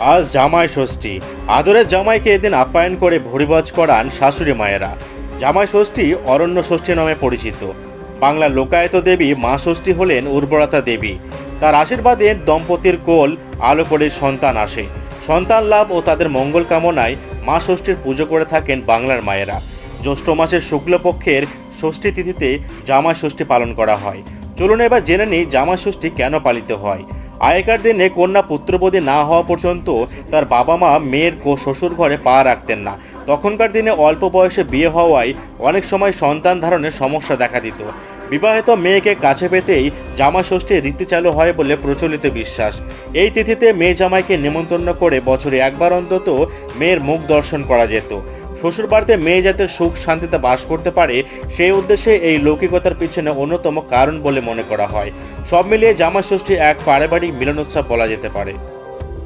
আজ জামাই ষষ্ঠী। আদরের জামাইকে এদিন আপ্যায়ন করে ভরিভোজ করান শাশুড়ি মায়েরা। জামাই ষষ্ঠী অরণ্য ষষ্ঠী নামে পরিচিত। বাংলার লোকায়ত দেবী মা ষষ্ঠী হলেন উর্বরতা দেবী। তার আশীর্বাদে দম্পতির কোল আলো করে সন্তান আসে। সন্তান লাভ ও তাদের মঙ্গল কামনায় মা ষষ্ঠীর পুজো করে থাকেন বাংলার মায়েরা। জ্যৈষ্ঠ মাসের শুক্লপক্ষের ষষ্ঠী তিথিতে জামাই ষষ্ঠী পালন করা হয়। চলুন এবার জেনে নিই জামাই ষষ্ঠী কেন পালিত হয়। আগেকার দিনে কন্যা পুত্রবধূ না হওয়া পর্যন্ত তার বাবা মা মেয়ের শ্বশুর ঘরে পা রাখতেন না। তখনকার দিনে অল্প বয়সে বিয়ে হওয়ায় অনেক সময় সন্তান ধারণের সমস্যা দেখা দিত। বিবাহিত মেয়েকে কাছে পেতেই জামা ষষ্ঠীর রীতি চালু হয় বলে প্রচলিত বিশ্বাস। এই তিথিতে মেয়ে জামাইকে নিমন্ত্রণ করে বছরে একবার অন্তত মেয়ের মুখ দর্শন করা যেত। শ্বশুর বাড়িতে মেয়ে যাতে সুখ শান্তিতে বাস করতে পারে, সেই উদ্দেশ্যে এই লৌকিকতার পিছনে অন্যতম কারণ বলে মনে করা হয়। সব মিলিয়ে জামা ষষ্ঠী এক পারিবারিক মিলনোৎসব বলা যেতে পারে।